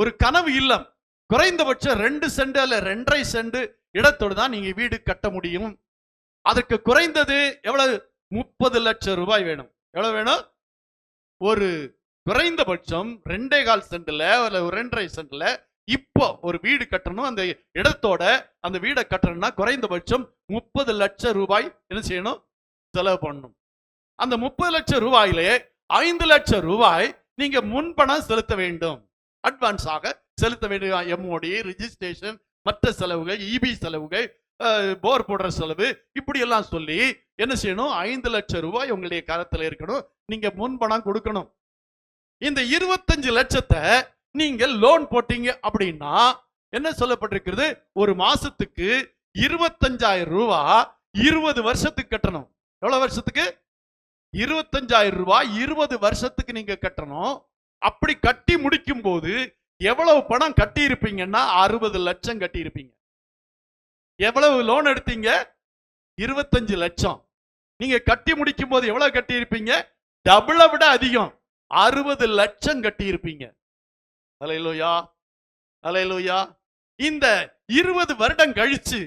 ஒரு கனவு இல்லம். குறைந்தபட்சம் ரெண்டு சென்ட் அல்ல ரெண்டரை சென்ட் இடத்தோடு தான் நீங்க வீடு கட்ட முடியும். அதற்கு குறைந்தது எவ்வளவு? முப்பது லட்சம் ரூபாய் வேணும். எவ்வளவு வேணும்? ஒரு குறைந்தபட்சம் ரெண்டே கால் சென்ட்ல அல்ல ஒரு ரெண்டரை சென்ட்ல இப்போ ஒரு வீடு கட்டணும். அந்த இடத்தோட அந்த வீடை கட்டணும்னா குறைந்தபட்சம் முப்பது லட்சம் ரூபாய் என்ன செய்யணும்? செலவு பண்ணணும். அந்த முப்பது லட்சம் ரூபாயிலே ஐந்து லட்சம் ரூபாய் நீங்க முன்பணம் செலுத்த வேண்டும். அட்வான்ஸாக செலுத்த வேண்டிய எம்ஓடி ரிஜிஸ்ட்ரேஷன் மற்ற செலவுகள் இபி செலவுகள் போர் போடுற செலவு இப்படி எல்லாம் சொல்லி என்ன செய்யணும்? ஐந்து லட்சம் ரூபாய் உங்களுடைய கரத்தில் இருக்கணும். நீங்க முன்பணம் கொடுக்கணும். இந்த இருபத்தஞ்சு லட்சத்தை நீங்க லோன் போட்டீங்க அப்படின்னா என்ன சொல்லப்பட்டிருக்கிறது? ஒரு மாசத்துக்கு இருபத்தஞ்சாயிரம் ரூபாய் இருபது வருஷத்துக்கு கட்டணும். எவ்வளவு வருஷத்துக்கு? இருபத்தஞ்சாயிரம் ரூபாய் இருபது வருஷத்துக்கு நீங்க கட்டணும். அப்படி கட்டி முடிக்கும் போது எவ்வளவு பணம் கட்டி இருப்பீங்கன்னா அறுபது லட்சம் கட்டி இருப்பீங்க எவ்வளவு லோன் எடுத்தீங்க? இருபத்தஞ்சு லட்சம். நீங்க கட்டி முடிக்கும் போது எவ்வளவு கட்டி இருப்பீங்க டபுளை விட அதிகம். அறுபது லட்சம் கட்டி இருப்பீங்க அலையிலோயா அலையிலோயா இந்த இருபது வருடம் கழிச்சு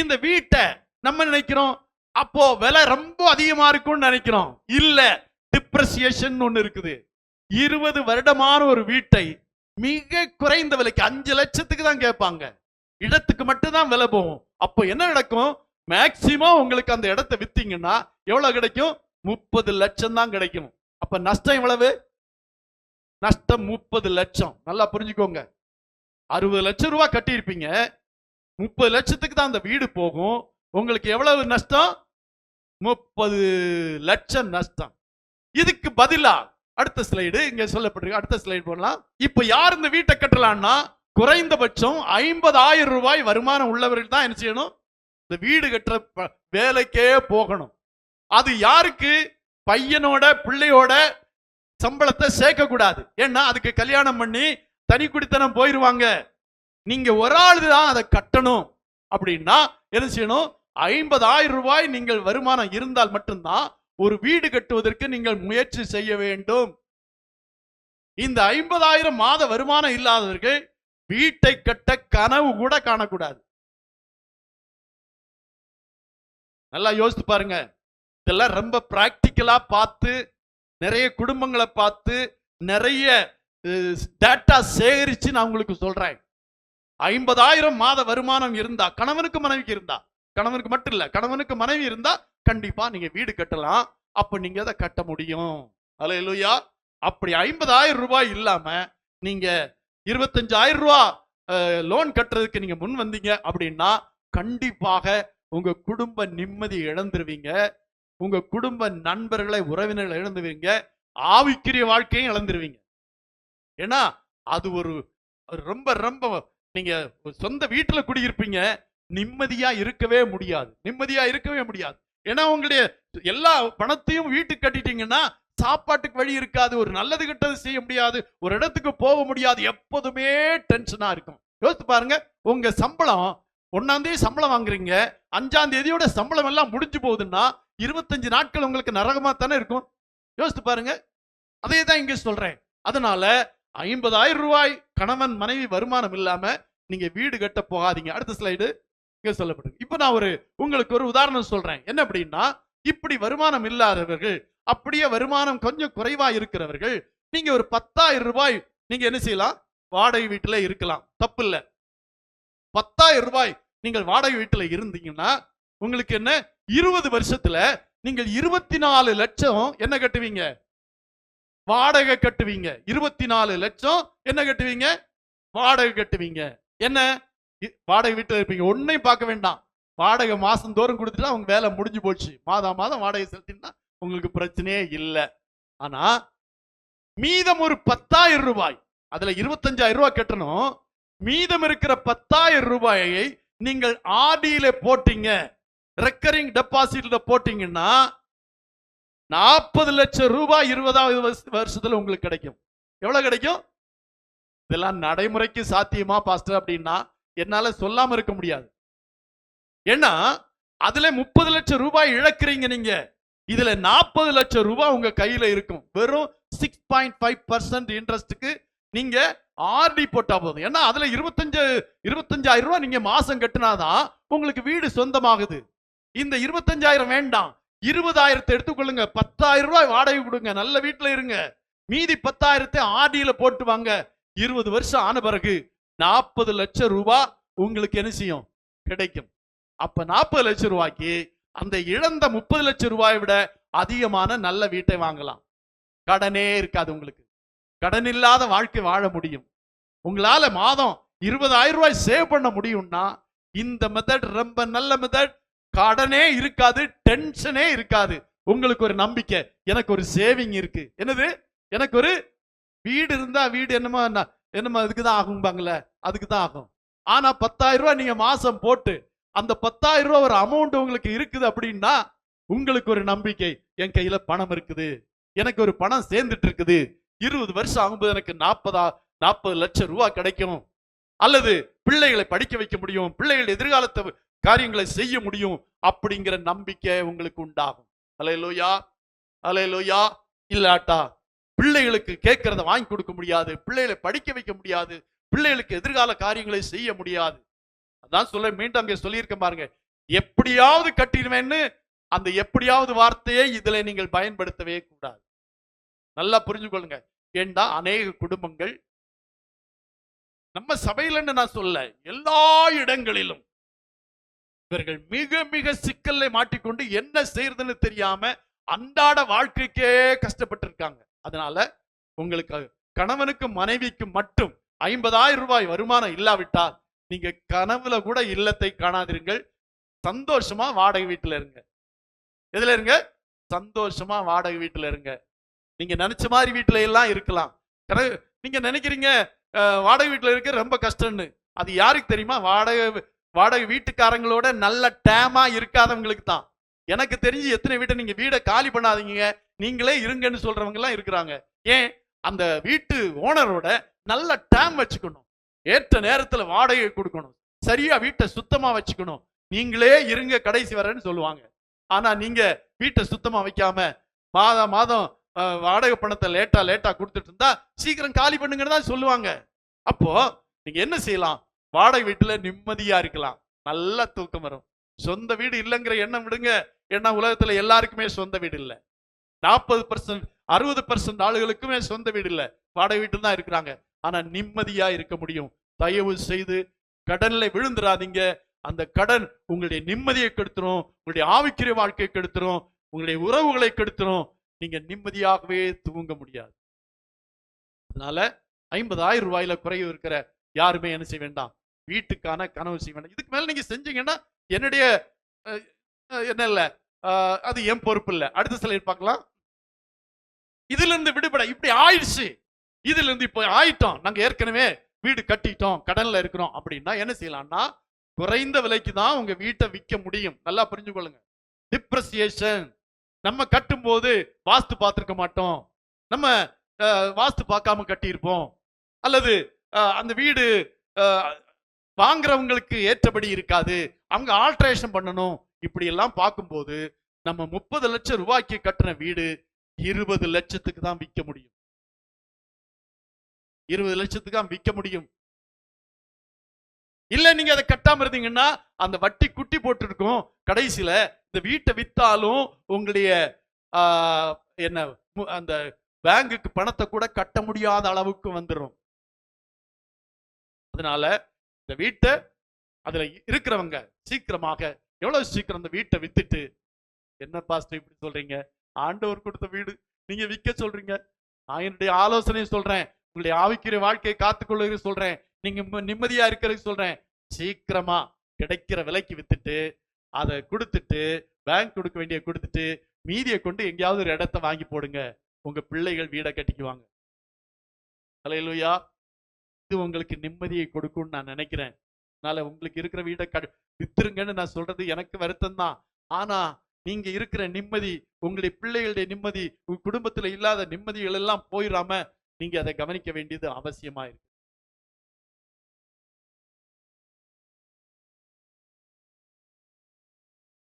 இந்த வீட்டை நம்ம நினைக்கிறோம்? அப்போ விலை ரொம்ப அதிகமா இருக்கும்னு நினைக்கிறோம். இல்ல டிப்ரசியேஷன் ஒண்ணு இருக்குது. இருபது வருடமான ஒரு வீட்டை மிக குறைந்த விலைக்கு அஞ்சு லட்சத்துக்கு தான் கேட்பாங்க. இடத்துக்கு மட்டும்தான் விலை போகும். அப்போ என்ன நடக்கும்? மேக்சிமம் உங்களுக்கு அந்த இடத்த வித்தீங்கன்னா எவ்வளவு கிடைக்கும்? முப்பது லட்சம் தான் கிடைக்கும். அப்ப நஷ்டம் எவ்வளவு? நஷ்டம் முப்பது லட்சம். நல்லா புரிஞ்சுக்கோங்க. அறுபது லட்சம் ரூபாய் கட்டியிருப்பீங்க. முப்பது லட்சத்துக்கு தான் அந்த வீடு போகும். உங்களுக்கு எவ்வளவு நஷ்டம்? முப்பது லட்சம் நஷ்டம். இதுக்கு பதிலாக அடுத்த ஸ்லைடு இங்க சொல்லப்பட்டிருக்கு. அடுத்த ஸ்லைடு போடலாம். இப்ப யார் இந்த வீட்டை கட்டலாம்னா குறைந்தபட்சம் ஐம்பதாயிரம் ரூபாய் வருமானம் உள்ளவர்கள் தான் என்ன செய்யணும்? இந்த வீடு கட்டுற ப- வேலைக்கே போகணும். அது யாருக்கு? பையனோட பிள்ளையோட சம்பளத்தை சேர்க்கக்கூடாது. ஏன்னா அதுக்கு கல்யாணம் பண்ணி தனி குடித்தனம் போயிடுவாங்க நீங்க ஒரு ஆள் தான் அதை கட்டணும். அப்படின்னா என்ன செய்யணும்? ஐம்பதாயிரம் ரூபாய் நீங்கள் வருமானம் இருந்தால் மட்டும்தான் ஒரு வீடு கட்டுவதற்கு நீங்கள் முயற்சி செய்ய வேண்டும். இந்த ஐம்பதாயிரம் மாத வருமானம் இல்லாதவர்கள் வீட்டை கட்ட கனவு கூட காணக்கூடாது. நல்லா யோசித்து பாருங்க. இதெல்லாம் ரொம்ப பிராக்டிக்கலா பார்த்து நிறைய குடும்பங்களை பார்த்து நிறைய டேட்டா சேகரிச்சு நான் உங்களுக்கு சொல்றேன். ஐம்பதாயிரம் மாத வருமானம் இருந்தா கணவனுக்கு மனைவிக்கு இருந்தா கணவனுக்கு மட்டும் இல்ல கணவனுக்கு மனைவி இருந்தா கண்டிப்பா நீங்க வீடு கட்டலாம். அப்ப நீங்க அதை கட்ட முடியும். அல்லேலூயா அப்படி ஐம்பதாயிரம் ரூபாய் இல்லாம நீங்க இருபத்தஞ்சாயிரம் ரூபா லோன் கட்டுறதுக்கு நீங்க முன் வந்தீங்க அப்படின்னா கண்டிப்பாக உங்க குடும்ப நிம்மதி இழந்துருவீங்க. உங்க குடும்ப நண்பர்களை உறவினர்களை இழந்துருவீங்க. ஆவிக்குரிய வாழ்க்கையும் இழந்துருவீங்க. ஏன்னா அது ஒரு ரொம்ப ரொம்ப நீங்க சொந்த வீட்டுல குடியிருப்பீங்க. நிம்மதியா இருக்கவே முடியாது. நிம்மதியா இருக்கவே முடியாது. ஏன்னா உங்களுடைய எல்லா பணத்தையும் வீட்டுக்கு கட்டிட்டீங்கன்னா சாப்பாட்டுக்கு வழி இருக்காது ஒரு நல்லது கெட்டது செய்ய முடியாது ஒரு இடத்துக்கு போக முடியாது எப்போதுமே டென்ஷனா இருக்கும். யோசித்து பாருங்க உங்க சம்பளம் ஒன்னாம் தேதி சம்பளம் வாங்குறீங்க அஞ்சாம் தேதியோட சம்பளம் எல்லாம் முடிஞ்சு போகுதுன்னா இருபத்தஞ்சு நாட்கள் உங்களுக்கு நரகமா தானே இருக்கும்? யோசித்து பாருங்க அதே தான் இங்க சொல்றேன். அதனால ஐம்பதாயிரம் ரூபாய் கணவன் மனைவி வருமானம் இல்லாம நீங்க வீடு கட்ட போகாதீங்க. அடுத்த ஸ்லைடு இங்க சொல்லப்பட்டிருக்கு இப்போ நான் ஒரு உங்களுக்கு ஒரு உதாரணம் சொல்றேன். என்ன அப்படின்னா இப்படி வருமானம் இல்லாதவர்கள் அப்படியே வருமானம் கொஞ்சம் குறைவா இருக்கிறவர்கள் நீங்க ஒரு பத்தாயிரம் ரூபாய் நீங்க என்ன செய்யலாம்? வாடகை வீட்டுல இருக்கலாம். தப்பு இல்ல பத்தாயிரம் ரூபாய் நீங்கள் வாடகை வீட்டுல இருந்தீங்கன்னா உங்களுக்கு என்ன? இருபது வருஷத்துல நீங்கள் இருபத்தி நாலு லட்சம் என்ன கட்டுவீங்க? வாடகை கட்டுவீங்க. இருபத்தி நாலு லட்சம் என்ன கட்டுவீங்க? வாடகை கட்டுவீங்க. என்ன? வாடகை வீட்டில் இருப்பீங்க. ஒன்றையும் பார்க்க வேண்டாம். வாடகை மாதந்தோறும் கொடுத்துட்டா அவங்க வேலை முடிஞ்சு போச்சு. மாதம் மாதம் வாடகை செலுத்தினா உங்களுக்கு பிரச்சனையே இல்லை. ஆனால் மீதம் ஒரு பத்தாயிரம் ரூபாய் அதில் இருபத்தஞ்சாயிரம் ரூபாய் கட்டணும். மீதம் இருக்கிற பத்தாயிரம் ரூபாயை நீங்கள் ஆடியில் போட்டீங்க. ரெக்கரிங் டெபாசிட்ல போட்டீங்கன்னா நாற்பது லட்சம் ரூபாய் இருபதாவது வருஷ- வருஷத்துல உங்களுக்கு கிடைக்கும். எவ்வளவு கிடைக்கும்? இதெல்லாம் நடைமுறைக்கு சாத்தியமா பாஸ்டர் அப்படின்னா என்னால சொல்லாம இருக்க முடியாது. ஏன்னா அதுல முப்பது லட்சம் ரூபாய் இழக்கிறீங்க நீங்க. இதுல நாற்பது லட்சம் ரூபாய் உங்க கையில இருக்கும். வெறும் சிக்ஸ் பாயிண்ட் ஃபைவ் பர்சன்ட் இன்ட்ரெஸ்ட்டுக்கு நீங்க ஆர்டி போட்டா போதும். ஏன்னா அதுல இருபத்தஞ்சு இருபத்தஞ்சாயிரம் ரூபாய் நீங்க மாசம் கட்டினாதான் உங்களுக்கு வீடு சொந்தமாகுது. இந்த இருபத்தஞ்சாயிரம் வேண்டாம். இருபதாயிரத்தை எடுத்துக்கொள்ளுங்க. பத்தாயிரம் ரூபாய் வாடகை கொடுங்க. நல்ல வீட்டுல இருங்க. மீதி பத்தாயிரத்தை ஆர்டியில போட்டு வாங்க. இருபது வருஷம் ஆன பிறகு நாற்பது லட்சம் ரூபாய் உங்களுக்கு என்ன செய்யும்? கிடைக்கும். அப்ப நாற்பது லட்சம் ரூபாய்க்கு அந்த இழந்த முப்பது லட்சம் ரூபாயை விட அதிகமான நல்ல வீட்டை வாங்கலாம். கடனே இருக்காது உங்களுக்கு. கடன் இல்லாத வாழ்க்கை வாழ முடியும். உங்களால மாதம் இருபதாயிரம் ரூபாய் சேவ் பண்ண முடியும்னா இந்த மெத்தட் ரொம்ப நல்ல மெத்தட் கடனே இருக்காது டென்ஷனே இருக்காது. உங்களுக்கு ஒரு நம்பிக்கை. எனக்கு ஒரு சேவிங் இருக்கு. என்னது? எனக்கு ஒரு வீடு இருந்தா வீடு என்னமோ ந- என்னமோ அதுக்கு தான் ஆகும்பாங்களே? அதுக்கு தான் ஆகும். ஆனா பத்தாயிரம் ரூபாய் நீங்க மாசம் போட்டு அந்த பத்தாயிரம் ரூபாய் ஒரு அமௌண்ட் உங்களுக்கு இருக்குது அப்படின்னா உங்களுக்கு ஒரு நம்பிக்கை. என் கையில பணம் இருக்குது. எனக்கு ஒரு பணம் சேர்ந்துட்டு இருக்குது. இருபது வருஷம் ஆகும்போது எனக்கு நாற்பதா நாற்பது லட்சம் ரூபாய் கிடைக்கும். அல்லது பிள்ளைகளை படிக்க வைக்க முடியும் பிள்ளைகள் எதிர்காலத்தை காரியங்களை செய்ய முடியும் அப்படிங்கிற நம்பிக்கை உங்களுக்கு உண்டாகும். அலையலோயா அலையலோயா இல்லாட்டா பிள்ளைகளுக்கு கேட்கறத வாங்கி கொடுக்க முடியாது பிள்ளைகளை படிக்க வைக்க முடியாது பிள்ளைகளுக்கு எதிர்கால காரியங்களை செய்ய முடியாது. அதான் சொல்ல மீண்டும் அங்கே சொல்லியிருக்க பாருங்க. எப்படியாவது கட்டிடுவேன்னு அந்த எப்படியாவது வார்த்தையை இதுல நீங்கள் பயன்படுத்தவே கூடாது. நல்லா புரிஞ்சுக்கொள்ளுங்க ஏண்டா அநேக குடும்பங்கள் நம்ம சபையிலன்னு நான் சொல்ல எல்லா இடங்களிலும் இவர்கள் மிக மிக சிக்கல்ல மாட்டிக்கொண்டு என்ன செய்யறதுன்னு தெரியாம அன்றாட வாழ்க்கைக்கே கஷ்டப்பட்டு இருக்காங்க அதனால உங்களுக்கு கணவனுக்கும் மனைவிக்கும் மட்டும் ஐம்பதாயிரம் ரூபாய் வருமானம் இல்லாவிட்டால் நீங்க கனவுல கூட இல்லத்தை காணாதிருங்கள். சந்தோஷமா வாடகை வீட்டுல இருங்க. எதுல இருங்க? சந்தோஷமா வாடகை வீட்டுல இருங்க. நீங்க நினைச்ச மாதிரி வீட்டுல எல்லாம் இருக்கலாம். கர- நீங்க நினைக்கிறீங்க வாடகை வீட்டுல இருக்க ரொம்ப கஷ்டம்னு. அது யாருக்கு தெரியுமா? வாடகை வாடகை வீட்டுக்காரங்களோட நல்ல டேமா இருக்காதவங்களுக்கு தான். எனக்கு தெரிஞ்சு எத்தனை வீட்டை நீங்க வீடை காலி பண்ணாதீங்க. நீங்களே இருங்கன்னு சொல்றவங்க எல்லாம் இருக்கிறாங்க. ஏன்? அந்த வீட்டு ஓனரோட நல்ல டேம் வச்சுக்கணும். ஏற்ற நேரத்துல வாடகை கொடுக்கணும். சரியா வீட்டை சுத்தமா வச்சுக்கணும். நீங்களே இருங்க கடைசி வரேன்னு சொல்லுவாங்க. ஆனா நீங்க வீட்டை சுத்தமா வைக்காம மாதம் மாதம் வாடகை பணத்தை லேட்டா லேட்டா கொடுத்துட்டு இருந்தா சீக்கிரம் காலி பண்ணுங்கன்னு தான் சொல்லுவாங்க. அப்போ நீங்க என்ன செய்யலாம்? வாடகை வீட்டுல நிம்மதியா இருக்கலாம். நல்லா தூக்கம் வரும். சொந்த வீடு இல்லைங்கிற எண்ணம் விடுங்க. ஏன்னா உலகத்துல எல்லாருக்குமே சொந்த வீடு இல்லை. நாற்பது பர்சன்ட் அறுபது பர்சன்ட் ஆளுகளுக்குமே சொந்த வீடு இல்லை. வாடகை வீட்டில் தான் இருக்கிறாங்க. ஆனா நிம்மதியா இருக்க முடியும். தயவு செய்து கடன்ல விழுந்துடாதீங்க அந்த கடன் உங்களுடைய நிம்மதியை கெடுத்துரும். உங்களுடைய ஆவிக்குரிய வாழ்க்கையை கெடுத்துரும். உங்களுடைய உறவுகளை கெடுத்துரும். நீங்க நிம்மதியாகவே தூங்க முடியாது. அதனால ஐம்பதாயிரம் ரூபாயில குறைவு இருக்கிற யாருமே என்ன செய்ய வேண்டாம். வீட்டுக்கான கனவு செய்ய வேண்டாம். இதுக்கு மேல நீங்க செஞ்சீங்கன்னா என்னுடைய என்ன இல்ல. அது என் பொறுப்பு இல்லை. அடுத்த சில பார்க்கலாம். இதுல இருந்து விடுபட இப்படி ஆயிடுச்சு. இதுல இருந்து இப்போ ஆயிட்டோம். நாங்க ஏற்கனவே வீடு கட்டிட்டோம் கடன்ல இருக்கிறோம் அப்படின்னா என்ன செய்யலாம்னா குறைந்த விலைக்கு தான் உங்க வீட்டை விற்க முடியும். நல்லா புரிஞ்சுக்கொள்ளுங்க. டிப்ரசியேஷன் நம்ம கட்டும்போது வாஸ்து பார்த்துருக்க மாட்டோம். நம்ம வாஸ்து பார்க்காம கட்டியிருப்போம். அல்லது அந்த வீடு வாங்குறவங்களுக்கு ஏற்றபடி இருக்காது. அவங்க ஆல்ட்ரேஷன் பண்ணணும். இப்படி எல்லாம் பார்க்கும்போது நம்ம முப்பது லட்சம் ரூபாய்க்கு கட்டின வீடு இருபது லட்சத்துக்கு தான் விற்க முடியும். இருபது லட்சத்துக்கு தான் விற்க முடியும். இல்ல நீங்க அதை கட்டாம இருந்தீங்கன்னா அந்த வட்டி குட்டி போட்டிருக்கும். கடைசியில இந்த வீட்டை வித்தாலும் உங்களுடைய ஆஹ், என்ன அந்த பேங்குக்கு பணத்தை கூட கட்ட முடியாத அளவுக்கு வந்துடும் அதனால இந்த வீட்டை அதுல இருக்கிறவங்க சீக்கிரமாக எவ்வளவு சீக்கிரம் அந்த வீட்டை வித்துட்டு என்ன பாஸ்டர் இப்படி சொல்றீங்க? ஆண்டவர் கொடுத்த வீடு நீங்க விற்க சொல்றீங்க? நான் என்னுடைய ஆலோசனையை சொல்றேன். உங்களுடைய ஆவிக்குரிய வாழ்க்கையை காத்துக்கொள்ளுகிற சொல்றேன். நீங்க நிம்மதியா இருக்கிறது சொல்றேன். சீக்கிரமா கிடைக்கிற விலைக்கு வித்துட்டு அதை கொடுத்துட்டு பேங்க் கொடுக்க வேண்டிய கொடுத்துட்டு மீதியை கொண்டு எங்கேயாவது ஒரு இடத்த வாங்கி போடுங்க. உங்க பிள்ளைகள் வீடை கட்டிக்குவாங்க. ஹalleluya இது உங்களுக்கு நிம்மதியை கொடுக்கும்னு நான் நினைக்கிறேன். அதனால உங்களுக்கு இருக்கிற வீடை க வித்துருங்கன்னு நான் சொல்றது எனக்கு வருத்தம் தான் ஆனா நீங்க இருக்கிற நிம்மதி உங்களுடைய பிள்ளைகளுடைய நிம்மதி உங்க குடும்பத்துல இல்லாத நிம்மதிகள் எல்லாம் போயிடாம நீங்க அதை கவனிக்க வேண்டியது அவசியமா இருக்கு.